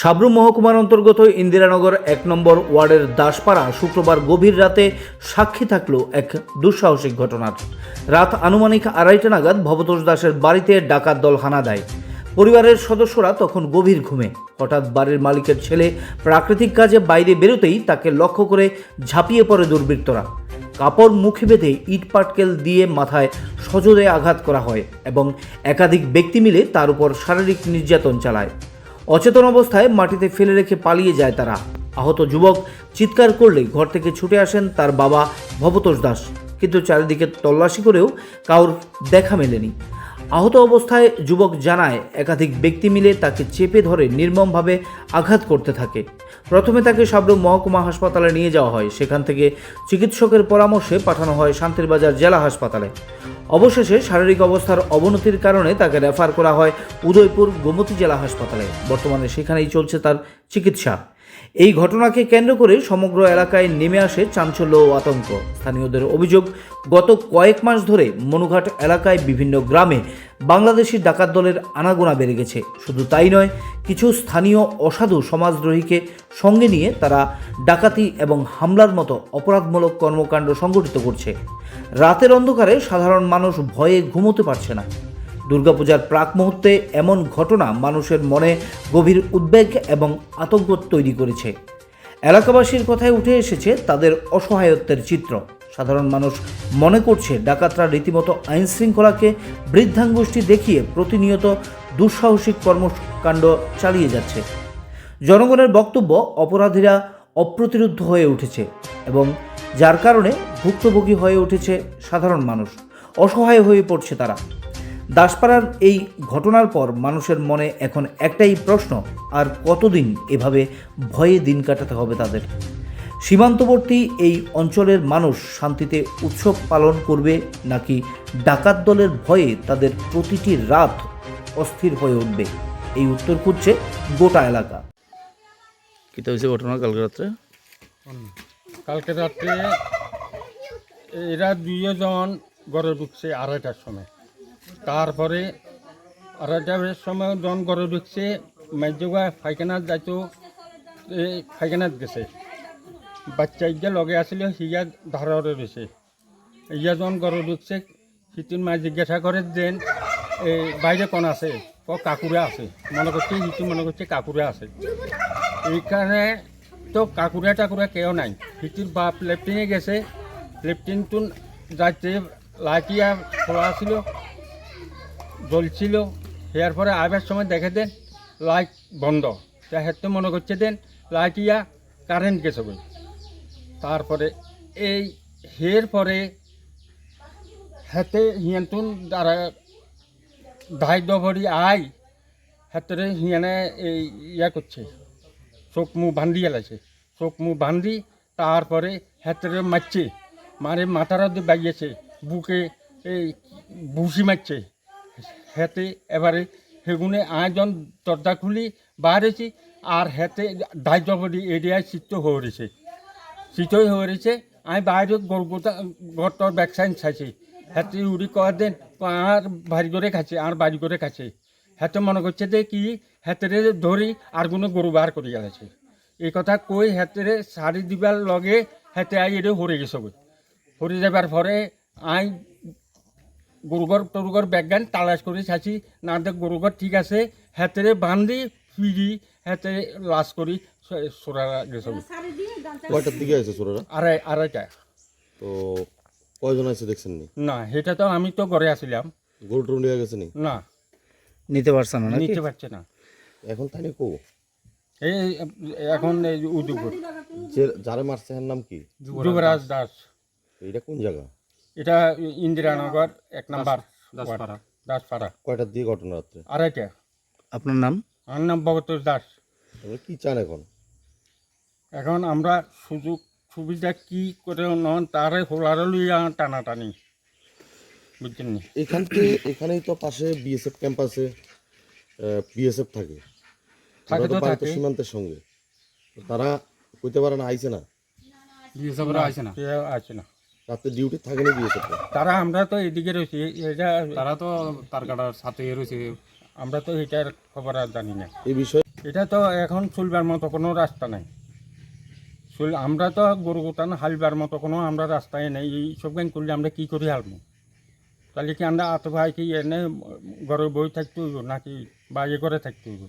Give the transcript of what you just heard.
সাবরু মহকুমার অন্তর্গত ইন্দিরানগর এক নম্বর ওয়ার্ডের দাসপাড়া শুক্রবার গভীর রাতে সাক্ষী থাকল এক দুঃসাহসিক ঘটনার। রাত আনুমানিক আড়াইটা নাগাদ ভবতোষ দাসের বাড়িতে ডাকাত দল হানা দেয়। পরিবারের সদস্যরা তখন গভীর ঘুমে। হঠাৎ বাড়ির মালিকের ছেলে প্রাকৃতিক কাজে বাইরে বেরোতেই তাকে লক্ষ্য করে ঝাঁপিয়ে পড়ে দুর্বৃত্তরা। কাপড় মুখে বেঁধে ইট পাটকেল দিয়ে মাথায় সজোরে আঘাত করা হয় এবং একাধিক ব্যক্তি মিলে তার উপর শারীরিক নির্যাতন চালায়। অচেতন অবস্থায় মাটিতে ফেলে রেখে পালিয়ে যায় তারা। আহত যুবক চিৎকার করলেই ঘর থেকে ছুটে আসেন তার বাবা ভবতোষ দাস। কিন্তু চারিদিকে তল্লাশি করেও কাউর দেখা মেলেনি। আহত অবস্থায় যুবক জানায় একাধিক ব্যক্তি মিলে তাকে চেপে ধরে নির্মমভাবে আঘাত করতে থাকে। প্রথমে তাকে সাবরুম মহকুমা হাসপাতালে নিয়ে যাওয়া হয়। সেখান থেকে চিকিৎসকের পরামর্শে পাঠানো হয় শান্তিরবাজার জেলা হাসপাতালে। অবশেষে শারীরিক অবস্থার অবনতির কারণে তাকে রেফার করা হয় উদয়পুর গোমতী জেলা হাসপাতালে। বর্তমানে সেখানেই চলছে তার চিকিৎসা। এই ঘটনাকে কেন্দ্র করে সমগ্র এলাকায় নেমে আসে চাঞ্চল্য ও আতঙ্ক। স্থানীয়দের অভিযোগ, গত কয়েক মাস ধরে মনুঘাট এলাকায় বিভিন্ন গ্রামে বাংলাদেশি ডাকাত দলের আনাগোনা বেড়ে গেছে। শুধু তাই নয়, কিছু স্থানীয় অসাধু সমাজদ্রোহীকে সঙ্গে নিয়ে তারা ডাকাতি এবং হামলার মতো অপরাধমূলক কর্মকাণ্ড সংগঠিত করছে। রাতের অন্ধকারে সাধারণ মানুষ ভয়ে ঘুমোতে পারছে না। দুর্গাপূজার প্রাক মুহূর্তে এমন ঘটনা মানুষের মনে গভীর উদ্বেগ এবং আতঙ্ক তৈরি করেছে। এলাকাবাসীর কথায় উঠে এসেছে তাদের অসহায়ত্বের চিত্র। সাধারণ মানুষ মনে করছে ডাকাতরা রীতিমতো আইন শৃঙ্খলাকে বৃদ্ধাঙ্গুষ্ঠী দেখিয়ে প্রতিনিয়ত দুঃসাহসিক কর্মকাণ্ড চালিয়ে যাচ্ছে। জনগণের বক্তব্য অপরাধীরা অপ্রতিরোধ হয়ে উঠেছে এবং যার কারণে ভুক্তভোগী হয়ে উঠেছে সাধারণ মানুষ। অসহায় হয়ে পড়ছে তারা। দাসপাড়ার এই ঘটনার পর মানুষের মনে এখন একটাই প্রশ্ন আর কতদিন এভাবে ভয়ে দিন কাটাতে হবে তাদের? সীমান্তবর্তী এই অঞ্চলের মানুষ শান্তিতে উৎসব পালন করবে নাকি ডাকাত দলের ভয়ে তাদের প্রতিটি রাত অস্থির হয়ে উঠবে? এই উত্তর খুঁজছে গোটা এলাকা। কিতা হয়েছে ঘটনা কালকে রাত্রে? কালকে রাত্রে এরা দুইজন গড়ে ঢুকছে আড়াইটার সময়। তারপরে আড়াইটার সময় জন গড়ে ঢুকছে মেজগা ফাইখানাত যাইতো এই ফাইখানাত গেছে। বাচ্চা ইয়া লগে আসলে সিয়া ধারে রয়েছে ইয়া জন গড়ে ঢুকছে সিটির মা জিজ্ঞাসা করে যেন এই বাইরে কোন আছে? ক কাকুরা আছে। মনে করছে সিটি মনে করছে কাকুরা আছে। এইখানে তো কাকুরা টাকুরা কেউ নাই। সিটির বাপ লেফটিনে গেছে লেফটিনটো যাচ্ছে লাইটিয়া খোলা ছিল জ্বলছিল হেয়ার পরে আবার সময় দেখে দেন লাইট বন্ধ। তা হেতে মনে করছে দেন লাইটিয়া কারেন্ট গেছে বই তারপরে এই হের পরে হেতে হিয়ানতুন দ্বারা ধাই দভরি আই হাতরে হিয়ানে এই ইয়া করছে, চোখ মুখ বান্ধি এলাছে চোখ মুখ বান্ধি তারপরে হাতরে মারছে, মারে মাথার দিয়ে বাইয়েছে, বুকে এই বুসি মারছে। হেতে এবারে সেগুনে আয়োজন দরজা খুলি বাহারেছি, আর হেতে দভরি এরিয়ায় চিত্ত হয়ে রয়েছে চিতই হয়ে রয়েছে আমি বাইরে গরগোটা গরটর ব্যাক সাইড চাইছি হাতে উড়ি কয়া দেন আর বাড়ি করে খাচ্ছে আর বাড়ি করে খাচ্ছে হেতে মনে করছে যে কি হাতেরে ধরি আর কোনো গরু বার করে গেছে। এই কথা কই হাতেরে শাড়ি দিবার লগে হেতে আই এটা হরে গেছে হরে যাবার পরে আই গরুগর টরুগর ব্যাগান তালাশ করে চাইছি না দেখ গরুঘর ঠিক আছে। হাতেরে বান্ধি ফিরি হাতে লাশ করি সরা গেছে। কয়টার দিকে আছে চোরেরা আড়াই আড়াইটা তো কয়জন আছে দেখছেন নি না সেটা তো আমি তো ঘরে আসছিলাম গরু টরু নিয়ে গেছে না। নিতে পারছে না নিতে পারছে না। এখন তাই কো? এই এখন এই উদয়পুর যে যারে মারছে এর নাম কি? যুবরাজ দাস। এটা কোন জায়গা? এটা ইন্দিরানগর এক নাম্বার দাসপাড়া। দাসপাড়া। কয়টার দিকে ঘটনা রাত্রে আড়াইটা। আপনার নাম? আমার নাম ভগতোষ দাস। কি চান এখন? এখন আমরা সুযোগ সুবিধা কি করে নন তারে হোলারে লইয়া টানাটানি। বুঝছেন এখান থেকে এখানেই তো পাশে বিএসএফ ক্যাম্প আছে বিএসএফ থাকে। থাকে তো থাকে। সীমান্তের সঙ্গে। তো তারা কইতে পারে না আইছে না? কেউ আছে না। রাত্রে ডিউটি থাকেনি বিএসএফ তারা আমরা তো এদিকে রয়েছি এটা তারা তো তার কাটার সাথে রয়েছে। আমরা তো এটার খবর আর জানি না। এই বিষয়ে? এটা তো এখন চলবার মতো কোনো রাস্তা নাই। চল আমরা তো গরু গোটানো হালবার মতো কোনো আমরা রাস্তায় নেই। এই সব গান করলে আমরা কি করে হালবো? তাহলে কি আমরা আত ভাই কি এনে ঘরে বই থাকতে হইব নাকি বা ইয়ে করে থাকতে হইব?